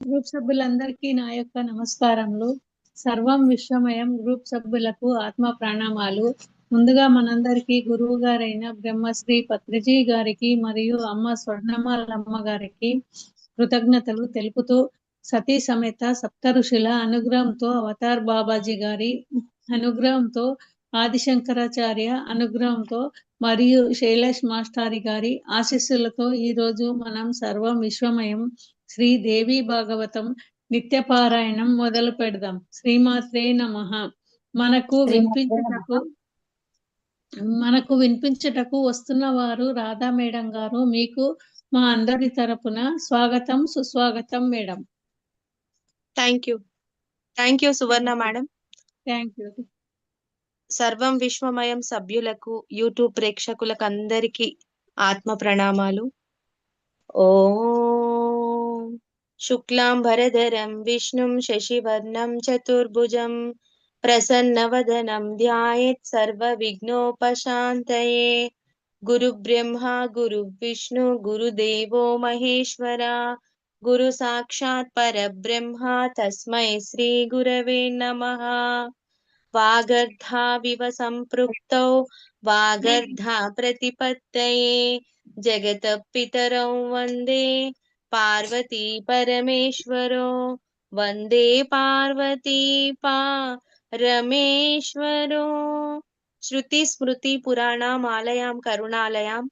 Group సభ్యులందరికీ నా యొక్క నమస్కారములు. సర్వం విశ్వమయం గ్రూప్ సభ్యులకు ఆత్మ ప్రణామాలు. ముందుగా మనందరికీ గురువు గారైన బ్రహ్మశ్రీ పత్రిజీ గారికి మరియు అమ్మ స్వర్ణమాలమ్మ గారికి కృతజ్ఞతలు తెలుపుతూ సతీ సమేత సప్త ఋషుల అనుగ్రహంతో అవతార్ బాబాజీ గారి అనుగ్రహంతో ఆదిశంకరాచార్య అనుగ్రహంతో మరియు శైలేష్ మాస్టారి గారి ఆశీస్సులతో ఈ రోజు మనం సర్వం విశ్వమయం శ్రీ దేవి భాగవతం నిత్య పారాయణం మొదలు పెడదాం. శ్రీమాత్రే నమః. మనకు వినిపించుటకు మనకు వినిపించుటకు వస్తున్న వారు రాధా మేడం గారు. మీకు మా అందరి తరపున స్వాగతం సుస్వాగతం madam. Thank you thank you Suvarna madam thank you సర్వం విశ్వమయం సభ్యులకు యూట్యూబ్ ప్రేక్షకులకు అందరికీ ఆత్మ ప్రణామాలు. ఓం శుక్లాంబరధరం విష్ణుం శశివర్ణం చతుర్భుజం ప్రసన్నవదనం ధ్యాయేత్ సర్వ విఘ్నోపశాంతయే గురు బ్రహ్మ గురు విష్ణు గురుదేవో మహేశ్వర గురు సాక్షాత్ పరబ్రహ్మ తస్మై శ్రీ గురవే నమః వాగర్ధావివ పార్వతీ పరమేశ్వరో వందే పార్వతీ పరమేశ్వరో శృతి స్మృతి పురాణమాలయాం కరుణాలయాం.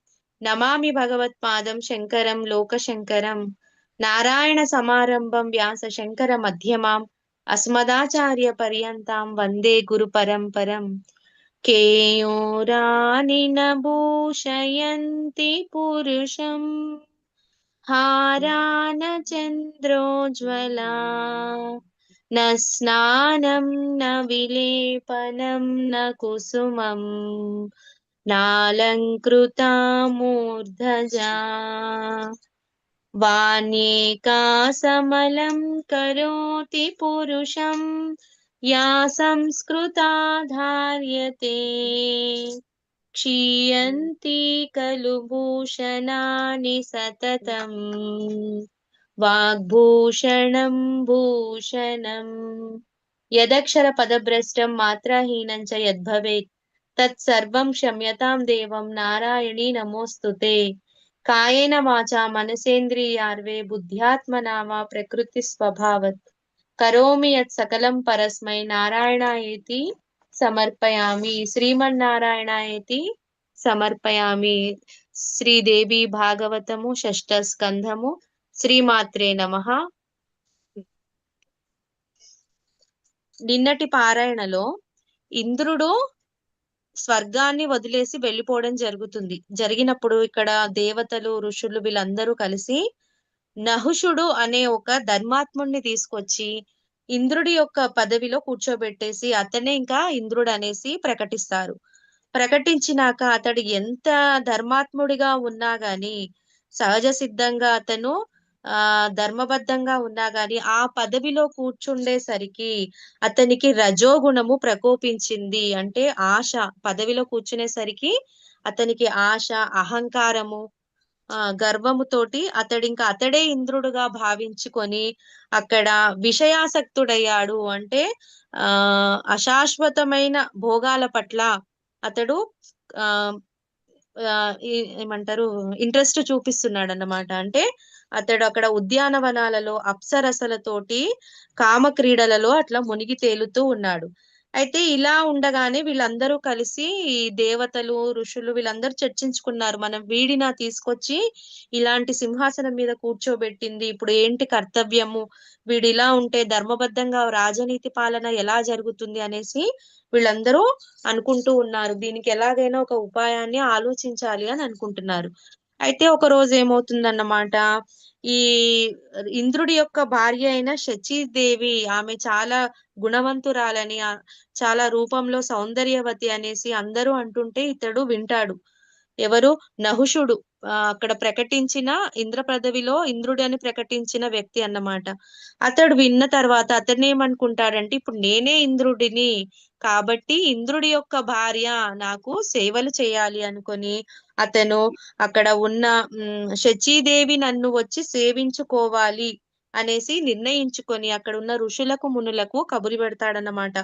నమామి భగవత్పాదం శంకరం లోకశంకరం. నారాయణ సమారంభం వ్యాస శంకర మధ్యమాం. అస్మదాచార్య పర్యంతం వందే గురు పరంపరం. కేయోరాని భూషయంతి పురుషం. హారాన చంద్రోజ్వలా న స్నానం న విలేపనం న కుసుమం నాలంకృతా మూర్ధజా వాణ్యేకా సమలం కరోతి పురుషం యా సంస్కృతా ధార్యతే क्षीयती खलु भूषणानि सततम्। वाग्भूषणं भूषणम्। यदक्षरपदभ्रष्टं मात्राहीनं च यद्भवेत्। तत्सर्वं क्षम्यतां देवं नारायणी नमोऽस्तु ते। कायेन वाचा मनसेन्द्रियार्वे बुद्ध्यात्मना वा प्रकृतिस्वभावत्। करोमि यत् परस्मै नारायणायेति సమర్పయామి. శ్రీమన్నారాయణాయతి సమర్పయామి. శ్రీదేవి భాగవతము షష్ఠ స్కంధము శ్రీమాత్రే నమః. నిన్నటి పారాయణలో ఇంద్రుడు స్వర్గాన్ని వదిలేసి వెళ్ళిపోవడం జరుగుతుంది. జరిగినప్పుడు ఇక్కడ దేవతలు ఋషులు వీళ్ళందరూ కలిసి నహుషుడు అనే ఒక ధర్మాత్ముడిని తీసుకొచ్చి ఇంద్రుడి యొక్క పదవిలో కూర్చోబెట్టేసి అతనే ఇంకా ఇంద్రుడు అనేసి ప్రకటిస్తారు. ప్రకటించినాక అతడు ఎంత ధర్మాత్ముడిగా ఉన్నా గాని సహజ సిద్ధంగా అతను ఆ ధర్మబద్ధంగా ఉన్నా గాని ఆ పదవిలో కూర్చుండేసరికి అతనికి రజోగుణము ప్రకోపించింది అంటే ఆశ. పదవిలో కూర్చునేసరికి అతనికి ఆశ అహంకారము గర్వముతోటి అతడు ఇంకా అతడే ఇంద్రుడుగా భావించుకొని అక్కడ విషయాసక్తుడయ్యాడు అంటే ఆ అశాశ్వతమైన భోగాల పట్ల అతడు ఆ ఏమంటారు ఇంట్రెస్ట్ చూపిస్తున్నాడు అన్నమాట అంటే అతడు అక్కడ ఉద్యానవనాలలో అప్సరసలతోటి కామ క్రీడలలో అట్లా మునిగి తేలుతూ ఉన్నాడు. అయితే ఇలా ఉండగానే వీళ్ళందరూ కలిసి దేవతలు ఋషులు వీళ్ళందరూ చర్చించుకున్నారు. మనం వీడినా తీసుకొచ్చి ఇలాంటి సింహాసనం మీద కూర్చోబెట్టింది. ఇప్పుడు ఏంటి కర్తవ్యము? వీడు ఇలా ఉంటే ధర్మబద్ధంగా రాజనీతి పాలన ఎలా జరుగుతుంది అనేసి వీళ్ళందరూ అనుకుంటూ ఉన్నారు. దీనికి ఎలాగైనా ఒక ఉపాయాన్ని ఆలోచించాలి అని అనుకుంటున్నారు. అయితే ఒక రోజు ఏమవుతుందన్నమాట ఈ ఇంద్రుడి యొక్క భార్య అయిన శచీదేవి ఆమె చాలా గుణవంతురాలని చాలా రూపంలో సౌందర్యవతి అనేసి అందరూ అంటుంటే ఇతడు వింటాడు. ఎవరు? నహుషుడు. అక్కడ ప్రకటించిన ఇంద్ర పదవిలో ఇంద్రుడు అని ప్రకటించిన వ్యక్తి అన్నమాట. అతడు విన్న తర్వాత అతను ఏమనుకుంటాడంటే ఇప్పుడు నేనే ఇంద్రుడిని. కాబట్టి ఇంద్రుడి యొక్క భార్య నాకు సేవలు చేయాలి అనుకొని అతను అక్కడ ఉన్న శచీదేవి నన్ను వచ్చి సేవించుకోవాలి అనేసి నిర్ణయించుకొని అక్కడ ఉన్న ఋషులకు మునులకు కబురి పెడతాడన్నమాట.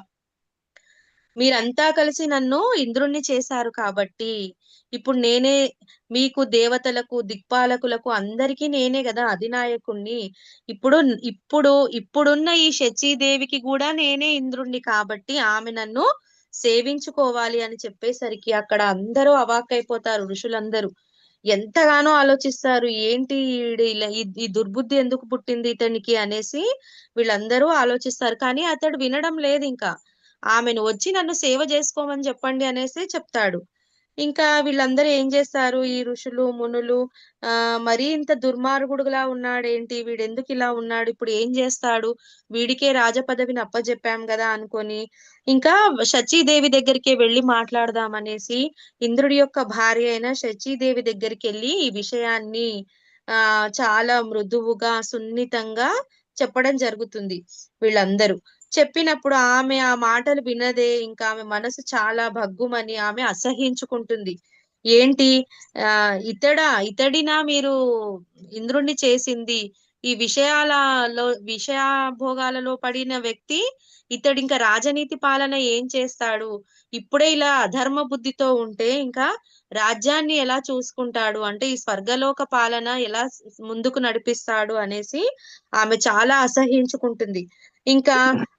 మీరంతా కలిసి నన్ను ఇంద్రుణ్ణి చేశారు కాబట్టి ఇప్పుడు నేనే మీకు దేవతలకు దిక్పాలకులకు అందరికీ నేనే కదా అధినాయకుణ్ణి. ఇప్పుడు ఇప్పుడు ఇప్పుడున్న ఈ శచీదేవికి కూడా నేనే ఇంద్రుణ్ణి కాబట్టి ఆమె నన్ను సేవించుకోవాలి అని చెప్పేసరికి అక్కడ అందరూ అవాక్కైపోతారు ఋషులందరూ. ఎంతగానో ఆలోచిస్తారు ఏంటి ఇలా ఈ- ఈ దుర్బుద్ధి ఎందుకు పుట్టింది ఇతనికి? అనేసి వీళ్ళందరూ ఆలోచిస్తారు. కానీ అతడు వినడం లేదు ఇంకా. ఆమెను వచ్చి నన్ను సేవ చేసుకోమని చెప్పండి అనేసి చెప్తాడు. ఇంకా వీళ్ళందరూ ఏం చేస్తారు? ఈ ఋషులు మునులు ఆ మరీ ఇంత దుర్మార్గుడులా ఉన్నాడేంటి? వీడు ఎందుకు ఇలా ఉన్నాడు? ఇప్పుడు ఏం చేస్తాడు? వీడికే రాజపదవిని అప్పజెప్పాం కదా అనుకొని ఇంకా శచీదేవి దగ్గరికి వెళ్ళి మాట్లాడదాం అనేసి ఇంద్రుడి యొక్క భార్య అయిన శచీదేవి దగ్గరికి వెళ్ళి ఈ విషయాన్ని ఆ చాలా మృదువుగా సున్నితంగా చెప్పడం జరుగుతుంది వీళ్ళందరూ. చెప్పినప్పుడు ఆమె ఆ మాటలు వినదే ఇంకా ఆమె మనసు చాలా భగ్గుమని ఆమె అసహించుకుంటుంది. ఏంటి? ఆ ఇతడా ఇతడినా మీరు ఇంద్రుణ్ణి చేసింది. ఈ విషయాలలో విషయాభోగాలలో పడిన వ్యక్తి ఇతడు ఇంకా రాజనీతి పాలన ఏం చేస్తాడు? ఇప్పుడే ఇలా అధర్మ బుద్ధితో ఉంటే ఇంకా రాజ్యాన్ని ఎలా చూసుకుంటాడు? అంటే ఈ స్వర్గలోక పాలన ఎలా ముందుకు నడిపిస్తాడు అనేసి ఆమె చాలా అసహించుకుంటుంది. ఇంకా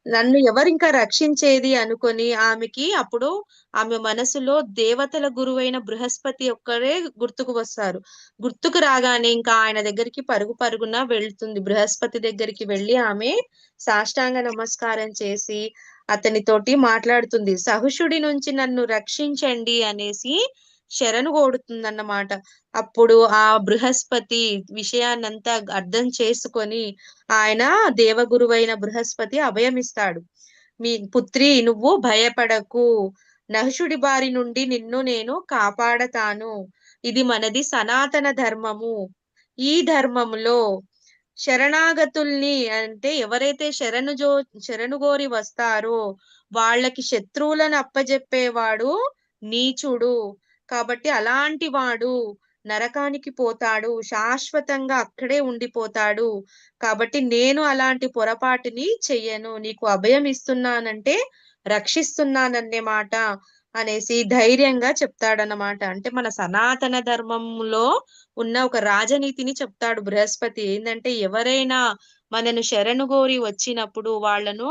నన్ను ఎవరింకా ఇంకా రక్షించేది అనుకొని ఆమెకి అప్పుడు ఆమె మనసులో దేవతల గురువైన బృహస్పతి ఒక్కరే గుర్తుకు వస్తారు. గుర్తుకు రాగానే ఇంకా ఆయన దగ్గరికి పరుగు పరుగున వెళ్తుంది. బృహస్పతి దగ్గరికి వెళ్ళి ఆమె సాష్టాంగ నమస్కారం చేసి అతనితోటి మాట్లాడుతుంది. సహుషుడి నుంచి నన్ను రక్షించండి అనేసి శరణు కోడుతుందన్నమాట అప్పుడు ఆ బృహస్పతి విషయాన్నంతా అర్థం చేసుకొని ఆయన దేవగురువైన బృహస్పతి అభయమిస్తాడు. మీ పుత్రి నువ్వు భయపడకు. నహుషుడి బారి నుండి నిన్ను నేను కాపాడతాను. ఇది మనది సనాతన ధర్మము. ఈ ధర్మములో శరణాగతుల్ని అంటే ఎవరైతే శరణు జో శరణుగోరి వస్తారో వాళ్ళకి శత్రువులను అప్పజెప్పేవాడు నీచుడు. కాబట్టి అలాంటి వాడు నరకానికి పోతాడు శాశ్వతంగా అక్కడే ఉండిపోతాడు. కాబట్టి నేను అలాంటి పొరపాటుని చెయ్యను నీకు అభయం ఇస్తున్నానంటే రక్షిస్తున్నానన్నే మాట అనేసి ధైర్యంగా చెప్తాడన్నమాట. అంటే మన సనాతన ధర్మంలో ఉన్న ఒక రాజనీతిని చెప్తాడు బృహస్పతి. ఏంటంటే ఎవరైనా మనను శరణుగోరి వచ్చినప్పుడు వాళ్ళను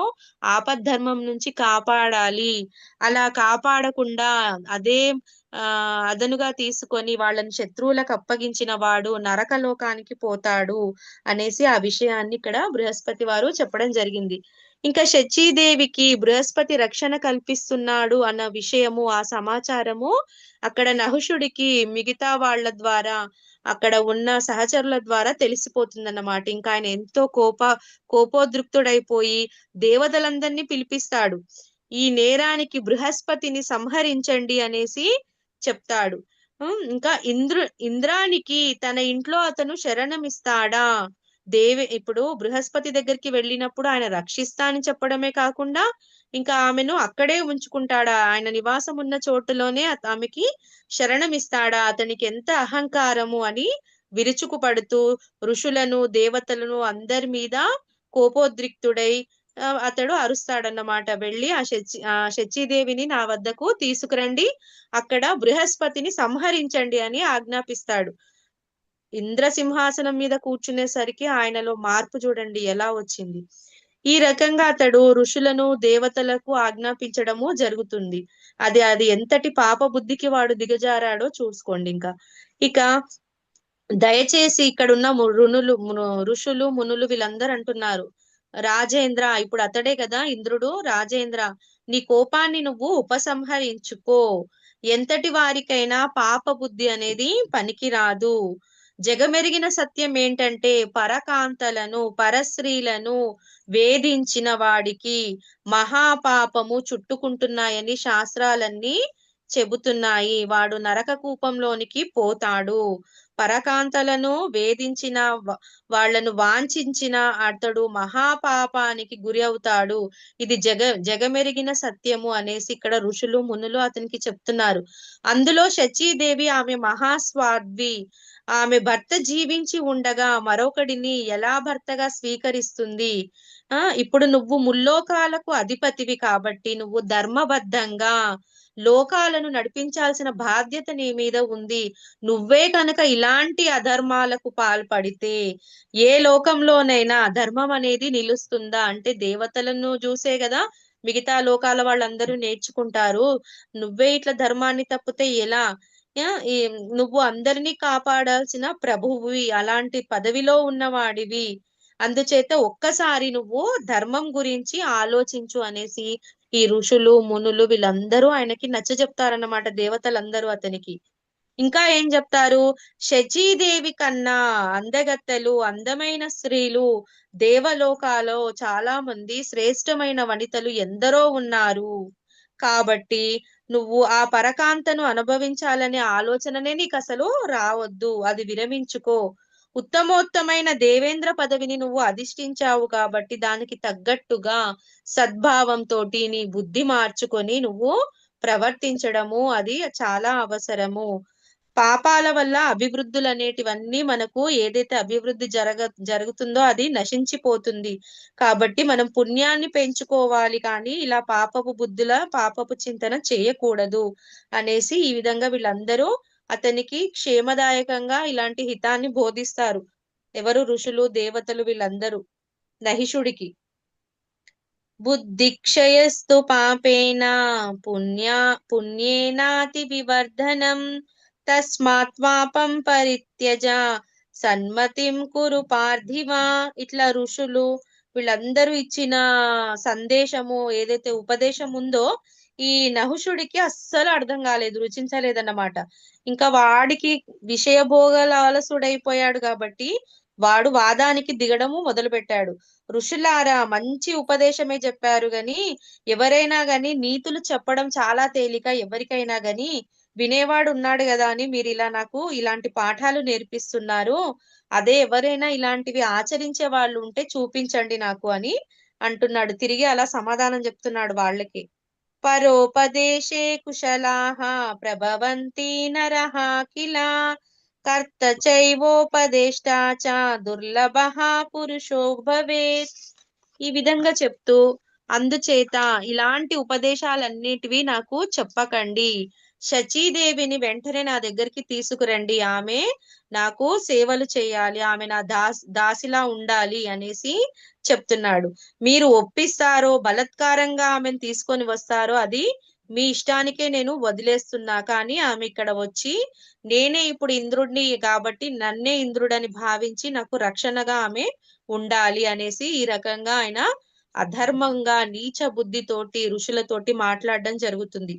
ఆపద్ధర్మం నుంచి కాపాడాలి. అలా కాపాడకుండా అదే ఆ అదనుగా తీసుకొని వాళ్ళని శత్రువులకు అప్పగించిన వాడు నరకలోకానికి పోతాడు అనేసి ఆ విషయాన్ని ఇక్కడ బృహస్పతి వారు చెప్పడం జరిగింది. ఇంకా శచీదేవికి బృహస్పతి రక్షణ కల్పిస్తున్నాడు అన్న విషయము ఆ సమాచారము అక్కడ నహుషుడికి మిగతా వాళ్ళ ద్వారా అక్కడ ఉన్న సహచరుల ద్వారా తెలిసిపోతుందన్నమాట. ఇంకా ఆయన ఎంతో కోప కోపోద్రిక్తుడైపోయి దేవతలందరినీ పిలిపిస్తాడు. ఈ నేరానికి బృహస్పతిని సంహరించండి అనేసి చెప్తాడు. ఇంకా ఇంద్రు ఇంద్రానికి తన ఇంట్లో అతను శరణమిస్తాడా? దేవి ఇప్పుడు బృహస్పతి దగ్గరికి వెళ్ళినప్పుడు ఆయన రక్షిస్తా అని చెప్పడమే కాకుండా ఇంకా ఆమెను అక్కడే ఉంచుకుంటాడా? ఆయన నివాసం ఉన్న చోటులోనే ఆమెకి శరణమిస్తాడా? అతనికి ఎంత అహంకారము అని విరుచుకుపడుతూ ఋషులను దేవతలను అందరి మీద కోపోద్రిక్తుడై అతడు అరుస్తాడన్నమాట. వెళ్ళి ఆ శచి ఆ శచీదేవిని నా వద్దకు తీసుకురండి. అక్కడ బృహస్పతిని సంహరించండి అని ఆజ్ఞాపిస్తాడు. ఇంద్రసింహాసనం మీద కూర్చునేసరికి ఆయనలో మార్పు చూడండి ఎలా వచ్చింది. ఈ రకంగా అతడు ఋషులను దేవతలకు ఆజ్ఞాపించడము జరుగుతుంది. అది అది ఎంతటి పాప బుద్ధికి వాడు దిగజారాడో చూసుకోండి ఇంకా. ఇక దయచేసి ఇక్కడున్న ము- రుణులు ఋషులు మునులు వీళ్ళందరూ అంటున్నారు. రాజేంద్ర ఇప్పుడు అతడే కదా ఇంద్రుడు. రాజేంద్ర నీ కోపాన్ని నువ్వు ఉపసంహరించుకో. ఎంతటి వారికైనా పాప బుద్ధి అనేది పనికిరాదు. జగమెరిగిన సత్యం ఏంటంటే పరకాంతలను పరస్త్రీలను వేధించిన వాడికి మహాపాపము చుట్టుకుంటున్నాయని శాస్త్రాలన్నీ చెబుతున్నాయి. వాడు నరక కూపంలోనికి పోతాడు. పరకాంతలను వేధించిన వాళ్ళను వాళ్ళను వాంఛించిన అతడు మహాపాపానికి గురి అవుతాడు. ఇది జగ జగమెరిగిన సత్యము అనేసి ఇక్కడ ఋషులు మునులు అతనికి చెప్తున్నారు. అందులో శచీదేవి ఆమె మహాస్వాద్వి ఆమె భర్త జీవించి ఉండగా మరొకడిని ఎలా భర్తగా స్వీకరిస్తుంది? ఆ ఇప్పుడు నువ్వు ముల్లోకాలకు అధిపతివి కాబట్టి నువ్వు ధర్మబద్ధంగా లోకాలను నడిపించాల్సిన బాధ్యత నీ మీద ఉంది. నువ్వే కనుక ఇలాంటి అధర్మాలకు పాల్పడితే ఏ లోకంలోనైనా ధర్మం అనేది నిలుస్తుందా? అంటే దేవతలను చూసే కదా మిగతా లోకాల వాళ్ళందరూ నేర్చుకుంటారు. నువ్వే ఇట్లా ధర్మాన్ని తప్పితే ఎలా? నువ్వు అందరినీ కాపాడాల్సిన ప్రభువువి అలాంటి పదవిలో ఉన్నవాడివి. అందుచేత ఒక్కసారి నువ్వు ధర్మం గురించి ఆలోచించు అనేసి ఈ ఋషులు మునులు వీళ్ళందరూ ఆయనకి నచ్చ చెప్తారన్నమాట దేవతలందరూ అతనికి. ఇంకా ఏం చెప్తారు? శచీదేవి కన్నా అందగత్తెలు అందమైన స్త్రీలు దేవలోకాలో చాలా మంది శ్రేష్టమైన వనితలు ఎందరో ఉన్నారు. కాబట్టి నువ్వు ఆ పరకాంతను అనుభవించాలనే ఆలోచననే నీకు అసలు రావద్దు. అది విరమించుకో. ఉత్తమోత్తమైన దేవేంద్ర పదవిని నువ్వు అధిష్ఠించావు కాబట్టి దానికి తగ్గట్టుగా సద్భావంతో నీ బుద్ధి మార్చుకొని నువ్వు ప్రవర్తించడము అది చాలా అవసరము. పాపాల వల్ల అభివృద్ధులు అనేటివన్నీ మనకు ఏదైతే అభివృద్ధి జరగ జరుగుతుందో అది నశించిపోతుంది. కాబట్టి మనం పుణ్యాన్ని పెంచుకోవాలి కానీ ఇలా పాపపు బుద్ధుల పాపపు చింతన చేయకూడదు అనేసి ఈ విధంగా వీళ్ళందరూ అతనికి క్షేమదాయకంగా ఇలాంటి హితాన్ని బోధిస్తారు. ఎవరు ఋషులు దేవతలు వీళ్ళందరూ? నహిషుడికి. బుద్ధిక్షయస్తు పాపేన పుణ్యా పుణ్యేనాతి వివర్ధనం తస్మాత్ పాపం పరిత్యజ సన్మతిం కురు పార్థివా. ఇట్లా ఋషులు వీళ్ళందరూ ఇచ్చిన సందేశము ఏదైతే ఉపదేశం ఉందో ఈ నహుషుడికి అస్సలు అర్థం కాలేదు రుచించలేదన్నమాట. ఇంకా వాడికి విషయభోగాల అలసుడైపోయాడు కాబట్టి వాడు వాదానికి దిగడము మొదలు పెట్టాడు ఋషులారా మంచి ఉపదేశమే చెప్పారు గని ఎవరైనా గాని నీతులు చెప్పడం చాలా తేలిక ఎవరికైనా గాని వినేవాడు ఉన్నాడు కదా అని మీరు ఇలా నాకు ఇలాంటి పాఠాలు నేర్పిస్తున్నారు. అదే ఎవరైనా ఇలాంటివి ఆచరించే వాళ్ళు ఉంటే చూపించండి నాకు అని అంటున్నాడు. తిరిగి అలా సమాధానం చెప్తున్నాడు వాళ్ళకి. పరోపదేశే కుశలాహ ప్రభవంతి నరః కిల. కర్త చైవోపదేష్టా చ దుర్లభ పురుషో భవేత్. ఈ విధంగా చెప్తూ అందుచేత ఇలాంటి ఉపదేశాలన్నిటివి నాకు చెప్పకండి. శచీదేవిని వెంటనే నా దగ్గరికి తీసుకురండి. ఆమె నాకు సేవలు చేయాలి. ఆమె నా దాస్ దాసిలా ఉండాలి అనేసి చెప్తున్నాడు. మీరు ఒప్పిస్తారో బలత్కారంగా ఆమెను తీసుకొని వస్తారో అది మీ ఇష్టానికే నేను వదిలేస్తున్నా. కానీ ఆమె ఇక్కడ వచ్చి నేనే ఇప్పుడు ఇంద్రుడిని కాబట్టి నన్నే ఇంద్రుడని భావించి నాకు రక్షణగా ఆమె ఉండాలి అనేసి ఈ రకంగా ఆయన అధర్మంగా నీచ బుద్ధితోటి ఋషులతోటి మాట్లాడడం జరుగుతుంది.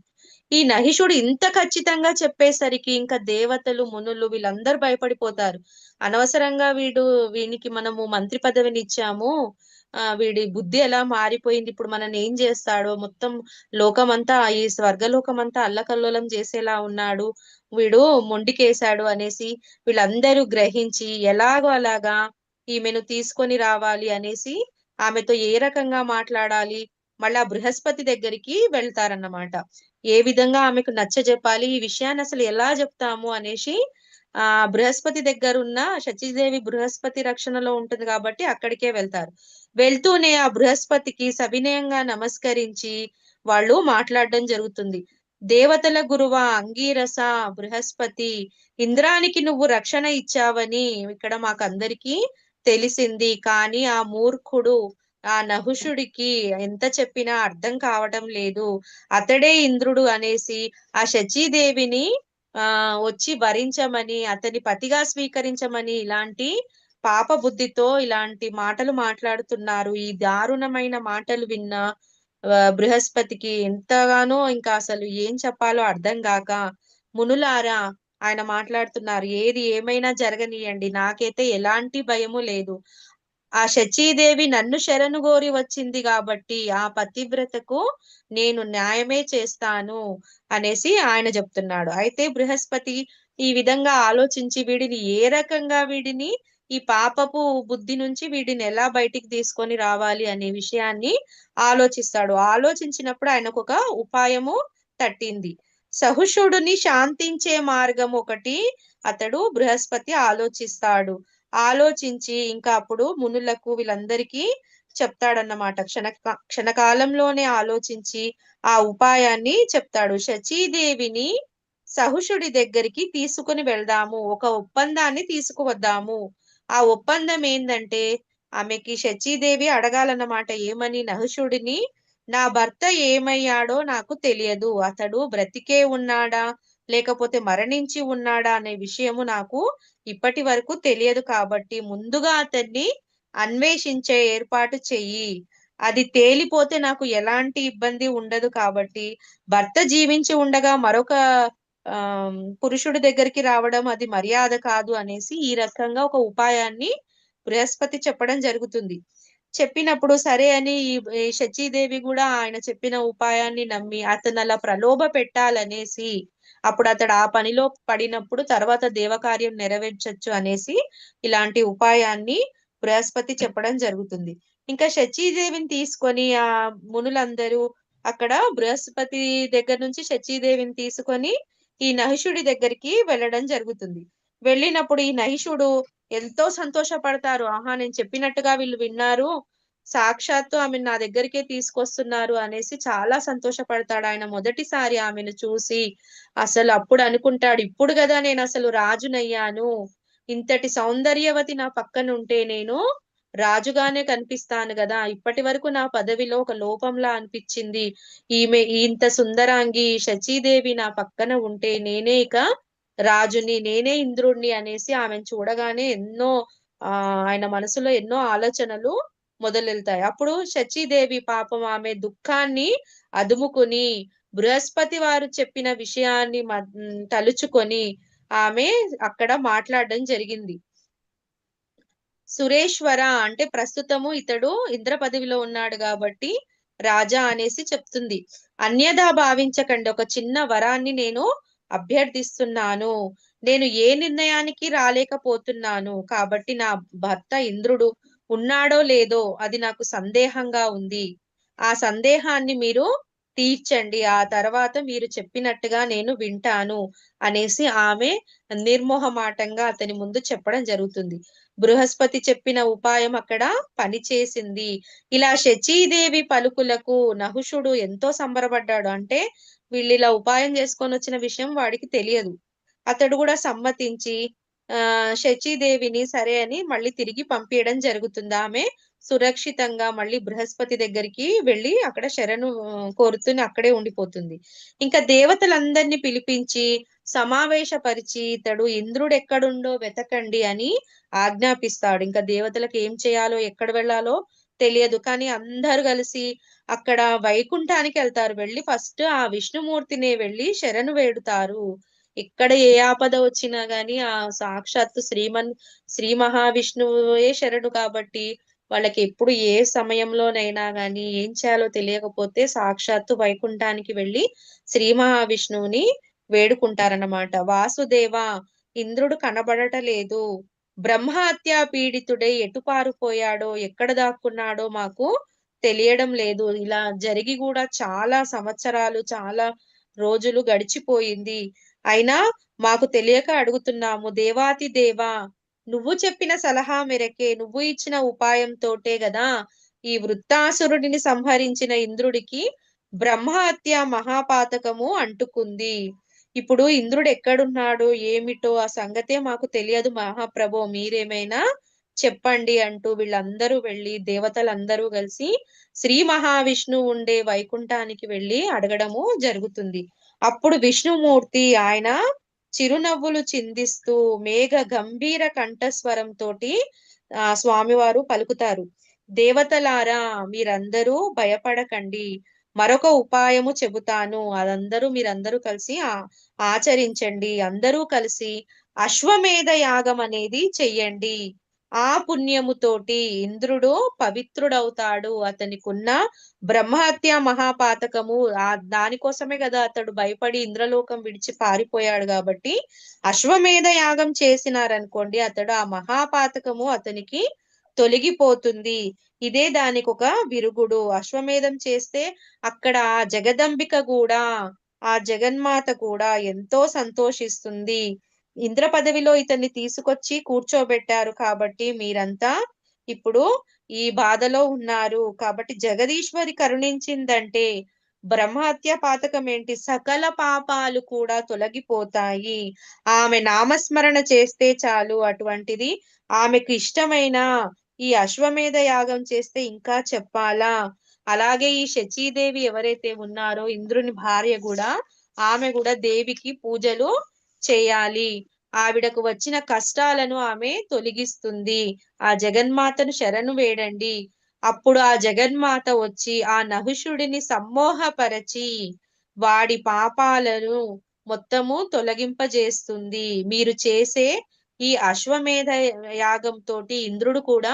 ఈ నహిషుడు ఇంత ఖచ్చితంగా చెప్పేసరికి ఇంకా దేవతలు మునులు వీళ్ళందరూ భయపడిపోతారు. అనవసరంగా వీడు వీనికి మనము మంత్రి పదవిని ఇచ్చాము. ఆ వీడి బుద్ధి ఎలా మారిపోయింది ఇప్పుడు మనని ఏం చేస్తాడో మొత్తం లోకమంతా ఈ స్వర్గలోకమంతా అల్లకల్లోలం చేసేలా ఉన్నాడు. వీడు మొండికేశాడు అనేసి వీళ్ళందరూ గ్రహించి ఎలాగో అలాగా ఈమెను తీసుకొని రావాలి అనేసి ఆమెతో ఏ రకంగా మాట్లాడాలి? మళ్ళా బృహస్పతి దగ్గరికి వెళ్తారన్నమాట. ఏ విధంగా ఆమెకు నచ్చ చెప్పాలి? ఈ విషయాన్ని అసలు ఎలా చెప్తాము అనేసి ఆ బృహస్పతి దగ్గర ఉన్న శచీదేవి బృహస్పతి రక్షణలో ఉంటుంది కాబట్టి అక్కడికే వెళ్తారు. వెళ్తూనే ఆ బృహస్పతికి సవినయంగా నమస్కరించి వాళ్ళు మాట్లాడడం జరుగుతుంది. దేవతల గురువ అంగీరస బృహస్పతి ఇంద్రానికి నువ్వు రక్షణ ఇచ్చావని ఇక్కడ మాకందరికీ తెలిసింది. కానీ ఆ మూర్ఖుడు ఆ నహుషుడికి ఎంత చెప్పినా అర్థం కావటం లేదు. అతడే ఇంద్రుడు అనేసి ఆ శచీదేవిని ఆ వచ్చి వరించమని అతని పతిగా స్వీకరించమని ఇలాంటి పాప బుద్ధితో ఇలాంటి మాటలు మాట్లాడుతున్నారు. ఈ దారుణమైన మాటలు విన్న బృహస్పతికి ఎంతగానో ఇంకా అసలు ఏం చెప్పాలో అర్థం కాక మునులారా ఆయన మాట్లాడుతున్నారు ఏది ఏమైనా జరగనీయండి నాకైతే ఎలాంటి భయము లేదు. ఆ శచీదేవి నన్ను శరణు గోరి వచ్చింది కాబట్టి ఆ పతివ్రతకు నేను న్యాయమే చేస్తాను అనేసి ఆయన చెప్తున్నాడు. అయితే బృహస్పతి ఈ విధంగా ఆలోచించి వీడిని ఏ రకంగా వీడిని ఈ పాపపు బుద్ధి నుంచి వీడిని ఎలా బయటికి తీసుకొని రావాలి అనే విషయాన్ని ఆలోచిస్తాడు. ఆలోచించినప్పుడు ఆయనకు ఒక ఉపాయము తట్టింది. సహుషుడిని శాంతించే మార్గం ఒకటి అతడు బృహస్పతి ఆలోచిస్తాడు. ఆలోచించి ఇంకా అప్పుడు మునులకు వీళ్ళందరికీ చెప్తాడన్నమాట. క్షణ క్షణకాలంలోనే ఆలోచించి ఆ ఉపాయాన్ని చెప్తాడు. శచీదేవిని సహుషుడి దగ్గరికి తీసుకుని వెళ్దాము. ఒక ఒప్పందాన్ని తీసుకువద్దాము. ఆ ఒప్పందం ఏందంటే ఆమెకి శచీదేవి అడగాలన్నమాట. ఏమని? నహుషుడిని నా భర్త ఏమయ్యాడో నాకు తెలియదు. అతడు బ్రతికే ఉన్నాడా? లేకపోతే మరణించి ఉన్నాడా అనే విషయము నాకు ఇప్పటి వరకు తెలియదు కాబట్టి ముందుగా అతన్ని అన్వేషించే ఏర్పాటు చెయ్యి. అది తేలిపోతే నాకు ఎలాంటి ఇబ్బంది ఉండదు కాబట్టి భర్త జీవించి ఉండగా మరొక పురుషుడి దగ్గరికి రావడం అది మర్యాద కాదు అనేసి ఈ రకంగా ఒక ఉపాయాన్ని బృహస్పతి చెప్పడం జరుగుతుంది. చెప్పినప్పుడు సరే అని ఈ శచీదేవి కూడా ఆయన చెప్పిన ఉపాయాన్ని నమ్మి అతను అలా ప్రలోభ పెట్టాలనేసి అప్పుడు అతడు ఆ పనిలో పడినప్పుడు తర్వాత దేవకార్యం నెరవేర్చొచ్చు అనేసి ఇలాంటి ఉపాయాన్ని బృహస్పతి చెప్పడం జరుగుతుంది. ఇంకా శచీదేవిని తీసుకొని ఆ మునులందరూ అక్కడ బృహస్పతి దగ్గర నుంచి శచీదేవిని తీసుకొని ఈ నహుషుడి దగ్గరికి వెళ్ళడం జరుగుతుంది. వెళ్ళినప్పుడు ఈ నహిషుడు ఎంతో సంతోషపడతారు. ఆహా నేను చెప్పినట్టుగా వీళ్ళు విన్నారు. సాక్షాత్తు ఆమె నా దగ్గరికే తీసుకొస్తున్నారు అనేసి చాలా సంతోషపడతాడు ఆయన. మొదటిసారి ఆమెను చూసి అసలు అప్పుడు అనుకుంటాడు ఇప్పుడు కదా నేను అసలు రాజునయ్యాను. ఇంతటి సౌందర్యవతి నా పక్కన ఉంటే నేను రాజుగానే కనిపిస్తాను కదా. ఇప్పటి వరకు నా పదవిలో ఒక లోపంలా అనిపించింది. ఈమె ఇంత సుందరాంగి శచీదేవి నా పక్కన ఉంటే నేనే ఇక రాజుని నేనే ఇంద్రుణ్ణి అనేసి ఆమెను చూడగానే ఎన్నో ఆ ఆయన మనసులో ఎన్నో ఆలోచనలు మొదలెళ్తాయి. అప్పుడు శచీదేవి పాపం ఆమె దుఃఖాన్ని అదుముకుని బృహస్పతి వారు చెప్పిన విషయాన్ని తలుచుకొని ఆమె అక్కడ మాట్లాడడం జరిగింది. సురేశ్వర అంటే ప్రస్తుతము ఇతడు ఇంద్ర పదవిలో ఉన్నాడు కాబట్టి రాజా అనేసి చెప్తుంది. అన్యదా భావించకండి. ఒక చిన్న వరాన్ని నేను అభ్యర్థిస్తున్నాను. నేను ఏ నిర్ణయానికి రాలేకపోతున్నాను. కాబట్టి నా భర్త ఇంద్రుడు ఉన్నాడో లేదో అది నాకు సందేహంగా ఉంది. ఆ సందేహాన్ని మీరు తీర్చండి. ఆ తర్వాత మీరు చెప్పినట్టుగా నేను వింటాను అనేసి ఆమె నిర్మోహమాటంగా అతని ముందు చెప్పడం జరుగుతుంది. బృహస్పతి చెప్పిన ఉపాయం అక్కడ పనిచేసింది. ఇలా శచీదేవి పలుకులకు నహుషుడు ఎంతో సంబరపడ్డాడు. అంటే వీళ్ళు ఇలా ఉపాయం చేసుకొని వచ్చిన విషయం వాడికి తెలియదు. అతడు కూడా సమ్మతించి ఆ శచీదేవిని సరే అని మళ్ళీ తిరిగి పంపించడం జరుగుతుంది. ఆమె సురక్షితంగా మళ్ళీ బృహస్పతి దగ్గరికి వెళ్ళి అక్కడ శరణు కోరుతూనే అక్కడే ఉండిపోతుంది. ఇంకా దేవతలందరినీ పిలిపించి సమావేశపరిచి ఇతడు ఇంద్రుడు ఎక్కడుండో వెతకండి అని ఆజ్ఞాపిస్తాడు. ఇంకా దేవతలకు ఏం చేయాలో ఎక్కడ వెళ్ళాలో తెలియదు. కానీ అందరు కలిసి అక్కడ వైకుంఠానికి వెళ్తారు. వెళ్ళి ఫస్ట్ ఆ విష్ణుమూర్తినే వెళ్ళి శరణు వేడుతారు. ఎక్కడ ఏ ఆపద వచ్చినా గాని ఆ సాక్షాత్తు శ్రీమన్ శ్రీ మహావిష్ణువే శరణు కాబట్టి వాళ్ళకి ఎప్పుడు ఏ సమయంలోనైనా గాని ఏం చేయాలో తెలియకపోతే సాక్షాత్తు వైకుంఠానికి వెళ్ళి శ్రీ మహావిష్ణువుని వేడుకుంటారన్నమాట. వాసుదేవ ఇంద్రుడు కనబడటలేదు. బ్రహ్మహత్యా పీడితుడై ఎటు పారిపోయాడో ఎక్కడ దాక్కున్నాడో మాకు తెలియడం లేదు. ఇలా జరిగి కూడా చాలా సంవత్సరాలు చాలా రోజులు గడిచిపోయింది. అయినా మాకు తెలియక అడుగుతున్నాము దేవాతి దేవా నువ్వు చెప్పిన సలహా మేరకే నువ్వు ఇచ్చిన ఉపాయంతోటే గదా ఈ వృత్తాసురుడిని సంహరించిన ఇంద్రుడికి బ్రహ్మహత్య మహాపాతకము అంటుకుంది. ఇప్పుడు ఇంద్రుడు ఎక్కడున్నాడు? ఏమిటో ఆ సంగతే మాకు తెలియదు మహాప్రభో. మీరేమైనా చెప్పండి అంటూ వీళ్ళందరూ వెళ్ళి దేవతలందరూ కలిసి శ్రీ మహావిష్ణువు ఉండే వైకుంఠానికి వెళ్ళి అడగడము జరుగుతుంది. అప్పుడు విష్ణుమూర్తి ఆయన చిరునవ్వులు చిందిస్తూ మేఘ గంభీర కంఠస్వరం తోటి ఆ స్వామివారు పలుకుతారు. దేవతలారా మీరందరూ భయపడకండి. మరొక ఉపాయము చెబుతాను. అదందరూ మీరందరూ కలిసి ఆచరించండి. అందరూ కలిసి అశ్వమేధ యాగం అనేది చెయ్యండి. ఆ పుణ్యముతోటి ఇంద్రుడు పవిత్రుడవుతాడు. అతనికున్న బ్రహ్మహత్య మహాపాతకము ఆ దానికోసమే కదా అతడు భయపడి ఇంద్రలోకం విడిచి పారిపోయాడు కాబట్టి అశ్వమేధ యాగం చేసినారనుకోండి అతడు ఆ మహాపాతకము అతనికి తొలగిపోతుంది. ఇదే దానికి ఒక విరుగుడు. అశ్వమేధం చేస్తే అక్కడ ఆ జగదంబిక కూడా ఆ జగన్మాత కూడా ఎంతో సంతోషిస్తుంది. ఇంద్ర పదవిలో ఇతన్ని తీసుకొచ్చి కూర్చోబెట్టారు కాబట్టి మీరంతా ఇప్పుడు ఈ బాధలో ఉన్నారు. కాబట్టి జగదీశ్వరి కరుణించిందంటే బ్రహ్మహత్య పాతకం ఏంటి? సకల పాపాలు కూడా తొలగిపోతాయి. ఆమె నామస్మరణ చేస్తే చాలు. అటువంటిది ఆమెకు ఇష్టమైన ఈ అశ్వమేధ యాగం చేస్తే ఇంకా చెప్పాలా? అలాగే ఈ శచీదేవి ఎవరైతే ఉన్నారో ఇంద్రుని భార్య కూడా ఆమె కూడా దేవికి పూజలు చేయాలి. ఆవిడకు వచ్చిన కష్టాలను ఆమె తొలగిస్తుంది. ఆ జగన్మాతను శరణు వేడండి. అప్పుడు ఆ జగన్మాత వచ్చి ఆ నహుషుడిని సమ్మోహపరచి వాడి పాపాలను మొత్తము తొలగింపజేస్తుంది. మీరు చేసే ఈ అశ్వమేధ యాగం తోటి ఇంద్రుడు కూడా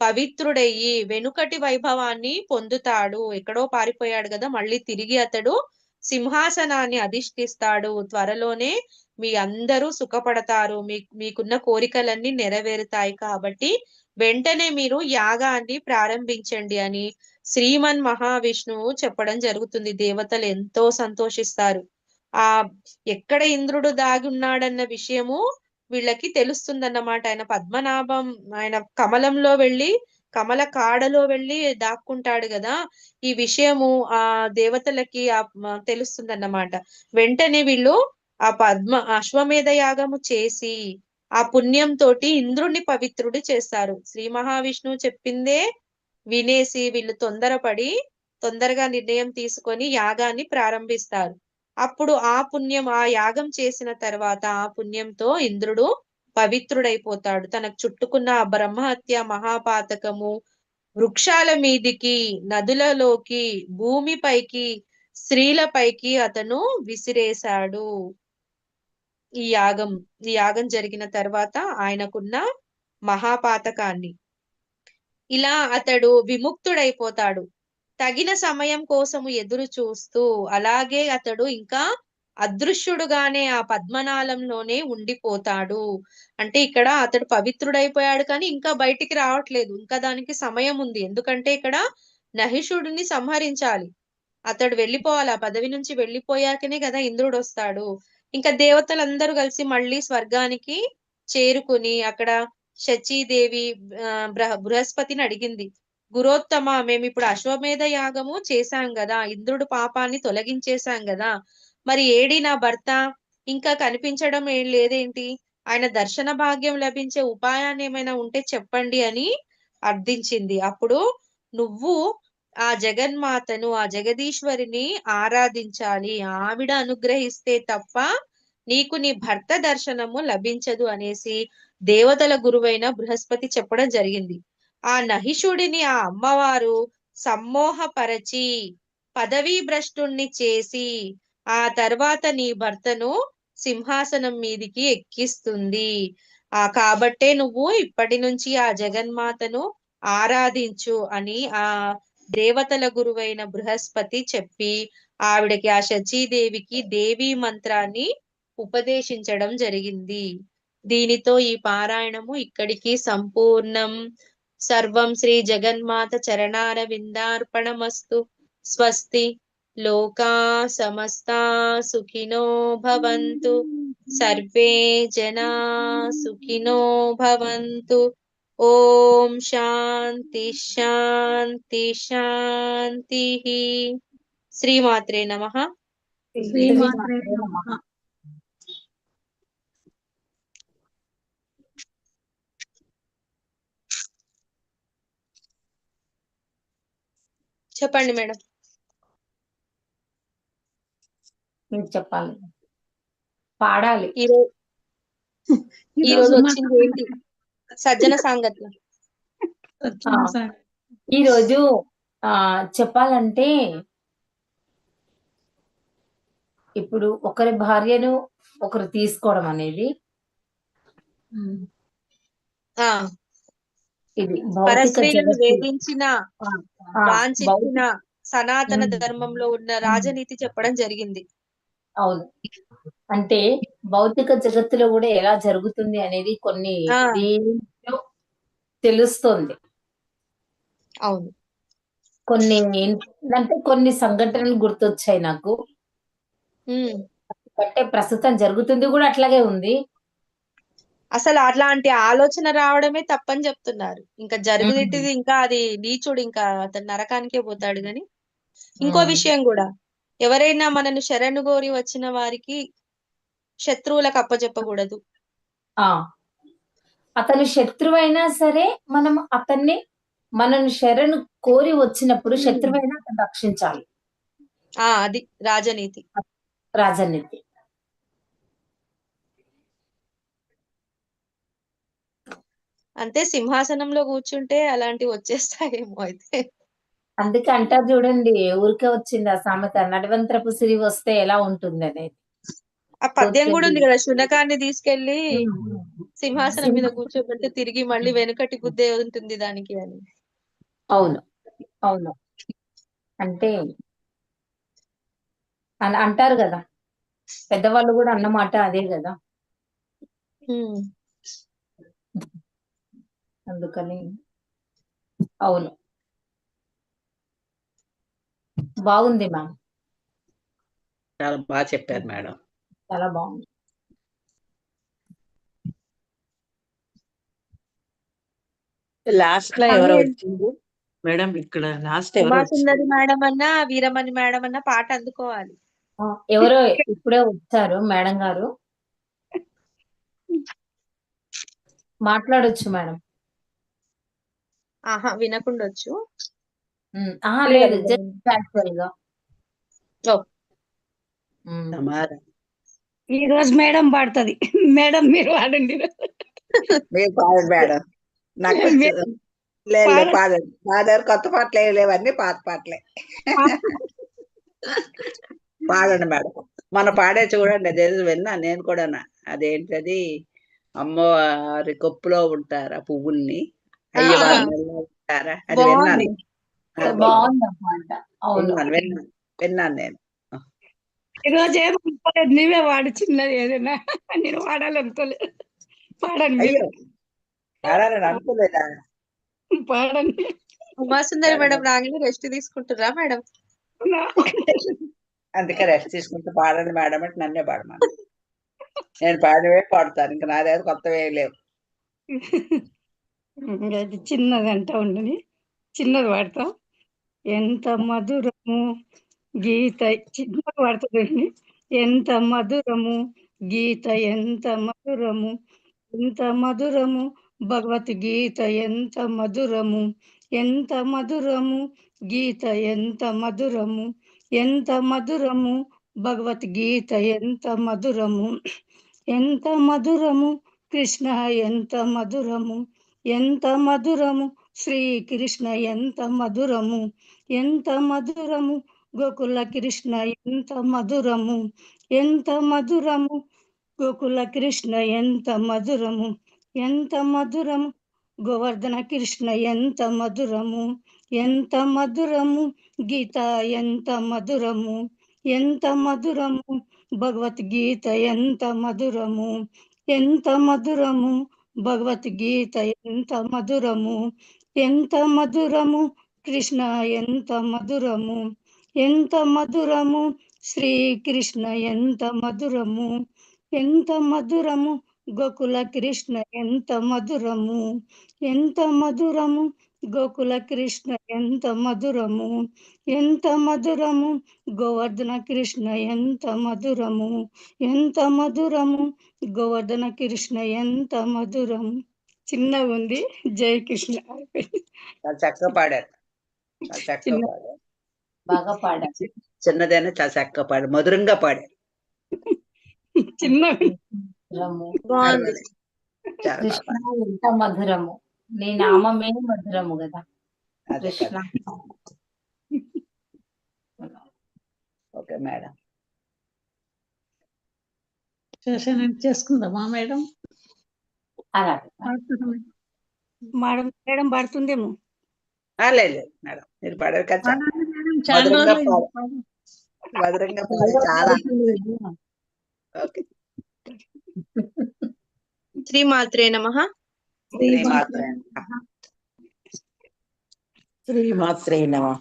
పవిత్రుడయ్యి వెనుకటి వైభవాన్ని పొందుతాడు. ఎక్కడో పారిపోయాడు కదా మళ్ళీ తిరిగి అతడు సింహాసనాన్ని అధిష్ఠిస్తాడు. త్వరలోనే మీ అందరూ సుఖపడతారు. మీ మీకున్న కోరికలన్నీ నెరవేరుతాయి కాబట్టి వెంటనే మీరు యాగాన్ని ప్రారంభించండి అని శ్రీమన్ మహావిష్ణువు చెప్పడం జరుగుతుంది. దేవతలు ఎంతో సంతోషిస్తారు. ఆ ఎక్కడ ఇంద్రుడు దాగి ఉన్నాడన్న విషయము వీళ్ళకి తెలుస్తుందన్నమాట. ఆయన పద్మనాభం ఆయన కమలంలో వెళ్ళి కమల కాడలో వెళ్ళి దాక్కుంటాడు కదా. ఈ విషయము ఆ దేవతలకి ఆ తెలుస్తుందన్నమాట. వెంటనే వీళ్ళు ఆ పద్మ అశ్వమేధ యాగము చేసి ఆ పుణ్యం తోటి ఇంద్రుణ్ణి పవిత్రుడు చేస్తారు. శ్రీ మహావిష్ణువు చెప్పిందే వినేసి వీళ్ళు తొందరపడి తొందరగా నిర్ణయం తీసుకొని యాగాన్ని ప్రారంభిస్తారు. అప్పుడు ఆ పుణ్యం ఆ యాగం చేసిన తర్వాత ఆ పుణ్యంతో ఇంద్రుడు పవిత్రుడైపోతాడు. తనకు చుట్టుకున్న ఆ బ్రహ్మహత్య మహాపాతకము వృక్షాల మీదికి నదులలోకి భూమిపైకి స్త్రీలపైకి అతను విసిరేశాడు. ఈ యాగం ఈ యాగం జరిగిన తర్వాత ఆయనకున్న మహాపాతకాన్ని. ఇలా అతడు విముక్తుడైపోతాడు. తగిన సమయం కోసము ఎదురు చూస్తూ అలాగే అతడు ఇంకా అదృశ్యుడుగానే ఆ పద్మనాళంలోనే ఉండిపోతాడు. అంటే ఇక్కడ అతడు పవిత్రుడైపోయాడు కానీ ఇంకా బయటికి రావట్లేదు. ఇంకా దానికి సమయం ఉంది. ఎందుకంటే ఇక్కడ నహిషుడిని సంహరించాలి. అతడు వెళ్ళిపోవాలి. ఆ పదవి నుంచి వెళ్ళిపోయాకనే కదా ఇంద్రుడు వస్తాడు. ఇంకా దేవతలందరూ కలిసి మళ్ళీ స్వర్గానికి చేరుకుని అక్కడ శచీదేవి బృహస్పతిని అడిగింది. గురోత్తమ మేము ఇప్పుడు అశ్వమేధ యాగము చేశాం కదా ఇంద్రుడు పాపాన్ని తొలగించేశాం కదా మరి ఏడి నా భర్త? ఇంకా కనిపించడం ఏం లేదేంటి? ఆయన దర్శన భాగ్యం లభించే ఉపాయాన్ని ఏమైనా ఉంటే చెప్పండి అని అర్థించింది. అప్పుడు నువ్వు ఆ జగన్మాతను ఆ జగదీశ్వరిని ఆరాధించాలి. ఆవిడ అనుగ్రహిస్తే తప్ప నీకు నీ భర్త దర్శనము లభించదు అనేసి దేవతల గురువైన బృహస్పతి చెప్పడం జరిగింది. ఆ నహిషుడిని ఆ అమ్మవారు సమ్మోహపరచి పదవీ భ్రష్టుణ్ణి చేసి ఆ తర్వాత నీ భర్తను సింహాసనం మీదికి ఎక్కిస్తుంది. ఆ కాబట్టే నువ్వు ఇప్పటి నుంచి ఆ జగన్మాతను ఆరాధించు అని ఆ దేవతల గురువైన బృహస్పతి చెప్పి ఆవిడకి ఆ శచీదేవికి దేవీ మంత్రాన్ని ఉపదేశించడం జరిగింది. దీనితో ఈ పారాయణము ఇక్కడికి సంపూర్ణం. సర్వం శ్రీ జగన్మాత చరణార విందార్పణమస్తు స్వస్తి. లోకా సమస్తా సుఖినో భవంతు. సర్వే జనా సుఖినో భవంతు. ఓం శాంతి శాంతి శాంతి. శ్రీమాత్రే నమ. శ్రీమాత్రే నమ. చెప్పండి మేడం. మీరు చెప్పాలి. పాడాలి. ఈరోజు ఈ రోజు ఈరోజు వచ్చింది ఏంటి? సజ్జన సాంగత్యం సత్యం సార్. ఈ రోజు ఆ చెప్పాలంటే ఇప్పుడు ఒకరి భార్యను ఒకరు తీసుకోవడం అనేది ఇది పరస్త్రీలను వేధించిన వాంఛించిన సనాతన ధర్మంలో ఉన్న రాజనీతి చెప్పడం జరిగింది. అవును. అంటే భౌతిక జగత్తులో కూడా ఎలా జరుగుతుంది అనేది కొన్ని తెలుస్తుంది. అవును. కొన్ని అంటే కొన్ని సంఘటనలు గుర్తొచ్చాయి నాకు. అంటే ప్రస్తుతం జరుగుతుంది కూడా అట్లాగే ఉంది. అసలు అట్లాంటి ఆలోచన రావడమే తప్పని చెప్తున్నారు. ఇంకా ఉమ్, జరుగుదిట్టిది ఇంకా అది నీచుడు ఇంకా అతను నరకానికే పోతాడు గాని. ఇంకో విషయం కూడా ఎవరైనా మనను శరణు కోరి వచ్చిన వారికి శత్రువులకు అప్పచెప్పకూడదు ఆ. అతను శత్రువైనా సరే మనం అతన్ని మనను శరణు కోరి వచ్చినప్పుడు. శత్రువైనా అతను రక్షించాలి. ఆ అది రాజనీతి. రాజనీతి. అంతే సింహాసనంలో కూర్చుంటే అలాంటివి వచ్చేస్తాయేమో అయితే. అందుకే అంటారు చూడండి ఊరికే వచ్చింది ఆ సామెత నడవంతరపు సిరి వస్తే ఎలా ఉంటుంది అనేది. ఆ పద్యం కూడా ఉంది కదా శునకాన్ని తీసుకెళ్ళి. సింహాసనం మీద సింహ కూర్చోబెడితే తిరిగి మళ్ళీ వెనుకటి బుద్ధే ఉంటుంది దానికి అని. అవును అవును. అంటే అన్- అంటారు కదా పెద్దవాళ్ళు కూడా అన్నమాట అదే కదా. అందుకని. అవును. బాగుంది మ్యామ్. చాలా బాగా చెప్పారు మేడం. చాలా బాగుంది. లాస్ట్లో ఎవరో వచ్చింది మేడం ఇక్కడ లాస్ట్ ఎవరో మేడం అన్నా వీరమణి మేడం అన్నా పాట అందుకోవాలి. ఎవరో ఇప్పుడే వచ్చారు మేడం గారు. మాట్లాడొచ్చు మేడం. ఆహా వినకుండొచ్చు. లేదు. సమారా ఈ రోజు మేడం పాడుతుంది. మేడం మీరు పాడండి. మీరు పాడండి మేడం. నాకు వచ్చు. లేదు పాడండి దగ్గర కొత్త పాటలు లేవన్నీ పాత పాటలే. పాడండి మేడం. మన పాడే చూడండి అదేదో విన్నా నేను కూడా అదేంటది? అమ్మవారి కొప్పులో ఉంటారా పువ్వుల్ని ఆ, అయ్యవారి అది విన్నాను. విన్నాను విన్నాను విన్నాను నేను. ఈ రోజు ఏం అనుకోలేదు. నీవే వాడు చిన్నది ఏదైనా. నేను వాడాలనుకోలేదు. పాడండి అయ్యో. పాడాలని అనుకోలేదా? పాడండి ఉమాసుందరి మేడం రాగానే రెస్ట్ తీసుకుంటురా మేడం? అందుకే రెస్ట్ తీసుకుంటూ పాడండి మేడం అంటే నన్నే పాడమను. నేను పాడివే పాడతాను. ఇంకా నా దగ్గర కొత్తవి లేవు. అది చిన్నది అంటా ఉండని చిన్నది వాడతా ఎంత మధురము గీత చిన్నది వాడుతుందండి ఎంత మధురము గీత ఎంత మధురము ఎంత మధురము భగవద్గీత ఎంత మధురము ఎంత మధురము గీత ఎంత మధురము ఎంత మధురము భగవద్గీత ఎంత మధురము ఎంత మధురము కృష్ణ ఎంత మధురము ఎంత మధురము శ్రీకృష్ణ ఎంత మధురము ఎంత మధురము గోకుల కృష్ణ ఎంత మధురము ఎంత మధురము గోకుల కృష్ణ ఎంత మధురము ఎంత మధురము గోవర్ధన కృష్ణ ఎంత మధురము ఎంత మధురము గీత ఎంత మధురము ఎంత మధురము భగవద్గీత ఎంత మధురము ఎంత మధురము భగవద్గీత ఎంత మధురము ఎంత మధురము కృష్ణ ఎంత మధురము ఎంత మధురము శ్రీకృష్ణ ఎంత మధురము ఎంత మధురము గోకుల కృష్ణ ఎంత మధురము ఎంత మధురము గోకుల కృష్ణ ఎంత మధురము ఎంత మధురము. గోవర్ధన కృష్ణ ఎంత మధురము ఎంత మధురము. గోవర్ధన కృష్ణ ఎంత మధురము. చిన్నగా ఉంది. జై కృష్ణ. చాలా చక్కగా పాడారు. చిన్న బాగా పాడారు. చిన్నదైనా చాలా చక్కగా పాడారు. మధురంగా పాడారు. చిన్నగా ఉంది. మధురము. నీ నామమే మధురము కదా. అదే కృష్ణ. కదా ఓకే మేడం. సెషన్ చేసుకుందామా మేడం? మేడం. మేడం మేడం పడుతుందేమో. ఆ, లేదు మేడం. మీరు పాడారు కదా చాలా ఓకే. శ్రీమాత్రే నమః. శ్రీమాత్రే నమః.